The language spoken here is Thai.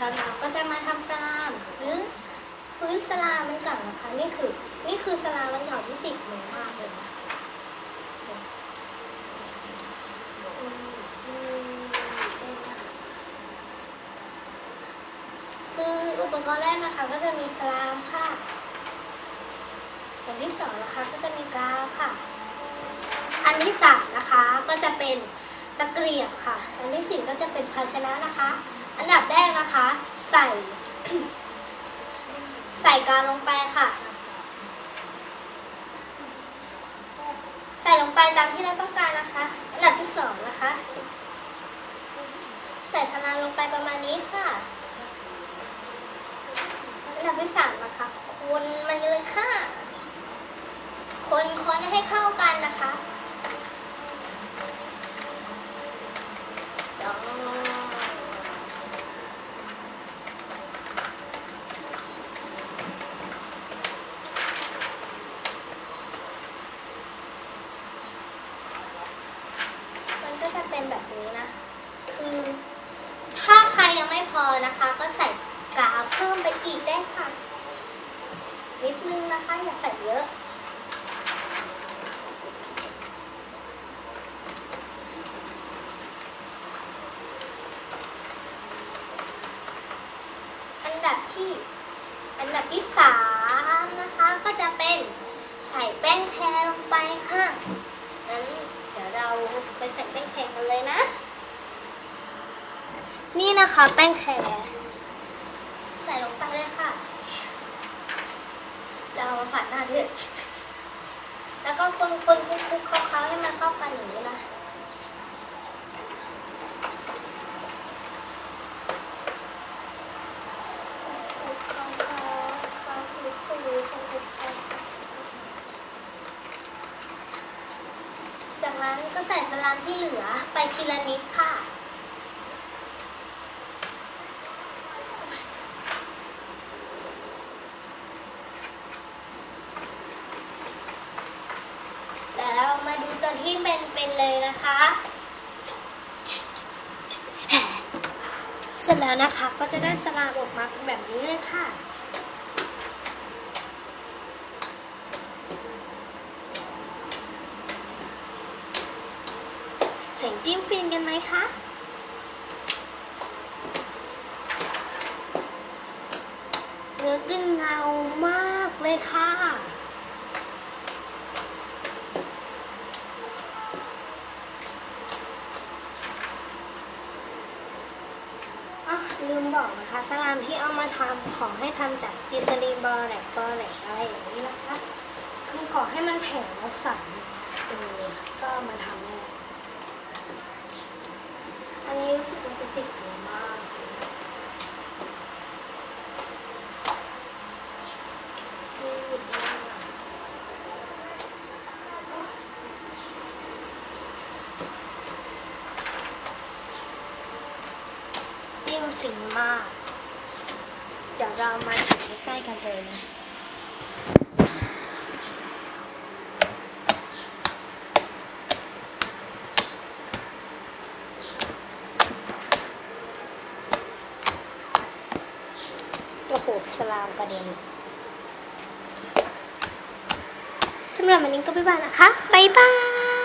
เราก็จะมาทำสลามหรือฟื้นสลามมันเก่านะคะ นี่คือนี่คือสลามมันเก่าที่ติดมือมากเลยนะคืออุปกรณ์แรกนะคะก็จะมีสลามค่ะอย่างที่สองนะคะก็จะมีกาวค่ะ อันที่สามนะคะก็จะเป็นตะเกียบค่ะ อันที่สี่ก็จะเป็นภาชนะนะคะ อันดับแรกนะคะ ใส่ ใส่กาวลงไปค่ะ ใส่ลงไปตามที่เราต้องการนะคะ อันดับที่สองนะคะ ใส่สลาลงไปประมาณนี้ค่ะ อันดับที่สามนะคะ คนมันเลยค่ะ คนคนให้เข้ากันนะคะเดี๋ยวมันก็จะเป็นแบบนี้นะ คือ ถ้าใครยังไม่พ อนะคะ ก็ใส่กาวเพิ่มไปอีกได้ค่ะ นิดนึงนะคะ อย่าใส่เยอะอันดับที่อันดับที่สามนะคะ ก็จะเป็นใส่แป้งแครลงไปค่ะงั้นเดี๋ยวเราไปใส่แป้งแครกันเลยนะ นี่นะคะ แป้งแครใส่ลงไปเลยค่ะ เราผัดหน้าด้วยแล้วก็คนคนคลุกคลุกเคล้าให้มันเข้ากันอย่างนี้นะจากนั้นก็ใส่สลามที่เหลือไปทีละนิดค่ะ แล้วมาดูตัว ที่เป็นเป็นเลยนะคะ เสร็จแล้วนะคะก็จะได้สลามออกมาแบบนี้เลยค่ะเสียงจิ้มฟินกันไหมคะเนื้อขึ้นเงามากเลยค่ะ อ๋อลืม บอกนะคะสลามที่เอามาทำขอให้ทำจากกิสลีบอร์แลกบอร์แลกอะไรอย่างนี้นะคะ คือขอให้มันแข็งและใสเออก็มาทำได้อันนี้รู้สึกมันจะติดมือมากยืดมากจิ้ม ฟินมาก เดี๋ยวเรามาถ่ายใกล้ๆกันเลยนะโอ้โห สลามกระเด็นสำหรับวันนี้ก็บ๊ายบายนะคะ บ๊ายบาย